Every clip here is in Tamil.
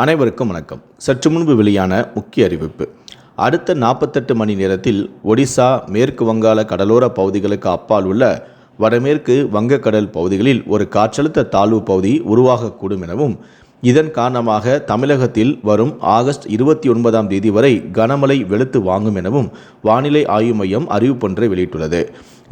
அனைவருக்கும் வணக்கம். சற்று முன்பு வெளியான முக்கிய அறிவிப்பு. அடுத்த நாற்பத்தெட்டு மணி நேரத்தில் ஒடிசா மேற்கு வங்காள கடலோர பகுதிகளுக்கு அப்பால் உள்ள வடமேற்கு வங்கக்கடல் பகுதிகளில் ஒரு காற்றழுத்த தாழ்வு பகுதி உருவாகக்கூடும் எனவும் இதன் காரணமாக தமிழகத்தில் வரும் ஆகஸ்ட் இருபத்தி ஒன்பதாம் தேதி வரை கனமழை வெளுத்து வாங்கும் எனவும் வானிலை ஆய்வு மையம் அறிவிப்பொன்றை வெளியிட்டுள்ளது.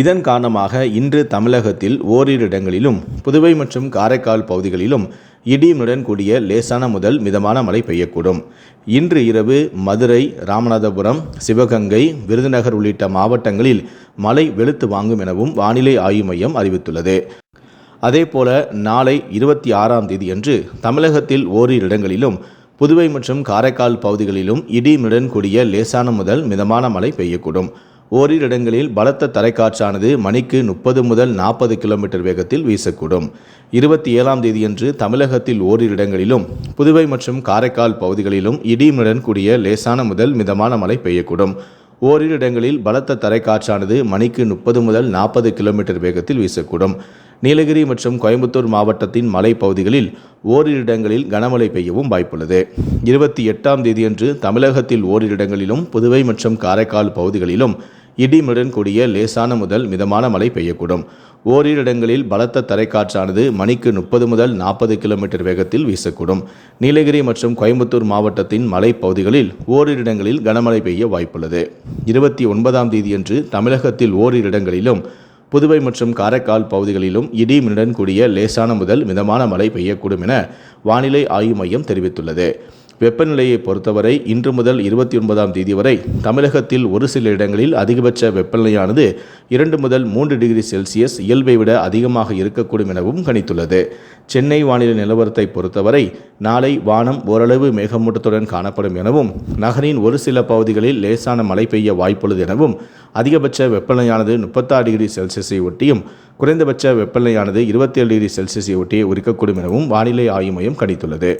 இதன் காரணமாக இன்று தமிழகத்தில் ஓரிரு இடங்களிலும் புதுவை மற்றும் காரைக்கால் பகுதிகளிலும் இடியுடன் கூடிய லேசான முதல் மிதமான மழை பெய்யக்கூடும். இன்று இரவு மதுரை ராமநாதபுரம் சிவகங்கை விருதுநகர் உள்ளிட்ட மாவட்டங்களில் மழை வெளுத்து வாங்கும் எனவும் வானிலை ஆய்வு மையம் அறிவித்துள்ளது. அதேபோல நாளை இருபத்தி ஆறாம் தேதியன்று தமிழகத்தில் ஓரிரு இடங்களிலும் புதுவை மற்றும் காரைக்கால் பகுதிகளிலும் இடியுடன் கூடிய லேசான முதல் மிதமான மழை பெய்யக்கூடும். ஓரிரு இடங்களில் பலத்த தரைக்காற்றானது மணிக்கு முப்பது முதல் நாற்பது கிலோமீட்டர் வேகத்தில் வீசக்கூடும். இருபத்தி ஏழாம் தேதியன்று தமிழகத்தில் ஓரிரு இடங்களிலும் புதுவை மற்றும் காரைக்கால் பகுதிகளிலும் இடியுடன் கூடிய லேசான முதல் மிதமான மழை பெய்யக்கூடும். ஓரிரு இடங்களில் பலத்த தரைக்காற்றானது மணிக்கு முப்பது முதல் நாற்பது கிலோமீட்டர் வேகத்தில் வீசக்கூடும். நீலகிரி மற்றும் கோயம்புத்தூர் மாவட்டத்தின் மலைப்பகுதிகளில் ஓரிரு இடங்களில் கனமழை பெய்யவும் வாய்ப்புள்ளது. இருபத்தி எட்டாம் தேதியன்று தமிழகத்தில் ஓரிரு இடங்களிலும் புதுவை மற்றும் காரைக்கால் பகுதிகளிலும் இடிமுடன் கூடிய லேசான முதல் மிதமான மழை பெய்யக்கூடும். ஓரிரு இடங்களில் பலத்த தரைக்காற்றானது மணிக்கு முப்பது முதல் நாற்பது கிலோமீட்டர் வேகத்தில் வீசக்கூடும். நீலகிரி மற்றும் கோயம்புத்தூர் மாவட்டத்தின் மலைப்பகுதிகளில் ஓரிரு இடங்களில் கனமழை பெய்ய வாய்ப்புள்ளது. இருபத்தி ஒன்பதாம் தேதியன்று தமிழகத்தில் ஓரிரு இடங்களிலும் புதுவை மற்றும் காரைக்கால் பகுதிகளிலும் இடி கூடிய லேசான முதல் மிதமான மழை பெய்யக்கூடும் என வானிலை ஆய்வு மையம் தெரிவித்துள்ளது. வெப்பநிலையை பொறுத்தவரை இன்று முதல் இருபத்தி ஒன்பதாம் தேதி வரை தமிழகத்தில் ஒரு சில இடங்களில் அதிகபட்ச வெப்பநிலையானது இரண்டு முதல் மூன்று டிகிரி செல்சியஸ் இயல்பை விட அதிகமாக இருக்கக்கூடும் எனவும் கணித்துள்ளது. சென்னை வானிலை நிலவரத்தை பொறுத்தவரை நாளை வானம் ஓரளவு மேகமூட்டத்துடன் காணப்படும் எனவும் நகரின் ஒரு சில பகுதிகளில் லேசான மழை பெய்ய வாய்ப்புள்ளது எனவும் அதிகபட்ச வெப்பநிலையானது முப்பத்தாறு டிகிரி செல்சியஸை ஒட்டியும் குறைந்தபட்ச வெப்பநிலையானது இருபத்தேழு டிகிரி செல்சியஸை ஒட்டியே இருக்கக்கூடும் எனவும் வானிலை ஆய்வு மையம் கணித்துள்ளது.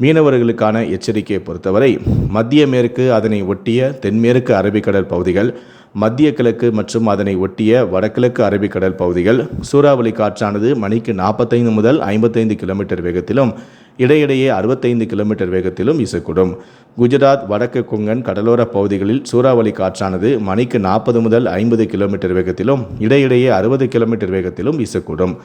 மீனவர்களுக்கான எச்சரிக்கையை பொறுத்தவரை மத்திய மேற்கு அதனை ஒட்டிய தென்மேற்கு அரபிக்கடல் பகுதிகள் மத்திய கிழக்கு மற்றும் அதனை ஒட்டிய வடகிழக்கு அரபிக்கடல் பகுதிகள் சூறாவளி காற்றானது மணிக்கு நாற்பத்தைந்து முதல் ஐம்பத்தைந்து கிலோமீட்டர் வேகத்திலும் இடையிடையே அறுபத்தைந்து கிலோமீட்டர் வேகத்திலும் வீசக்கூடும் குஜராத் வடக்கு கொங்கன் கடலோர பகுதிகளில் சூறாவளி காற்றானது மணிக்கு நாற்பது முதல் ஐம்பது கிலோமீட்டர் வேகத்திலும் இடையிடையே அறுபது கிலோமீட்டர் வேகத்திலும் வீசக்கூடும்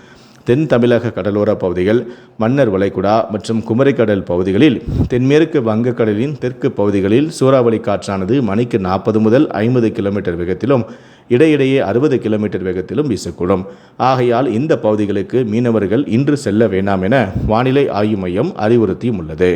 தென் தமிழக கடலோர பகுதிகள் மன்னர் வளைகுடா மற்றும் குமரிக்கடல் பகுதிகளில் தென்மேற்கு வங்கக்கடலின் தெற்கு பகுதிகளில் சூறாவளி காற்றானது மணிக்கு நாற்பது முதல் ஐம்பது கிலோமீட்டர் வேகத்திலும் இடையிடையே அறுபது கிலோமீட்டர் வேகத்திலும் வீசக்கூடும். ஆகையால் இந்த பகுதிகளுக்கு மீனவர்கள் இன்று செல்ல வேண்டாம் என வானிலை ஆய்வு மையம் அறிவுறுத்தியும் உள்ளது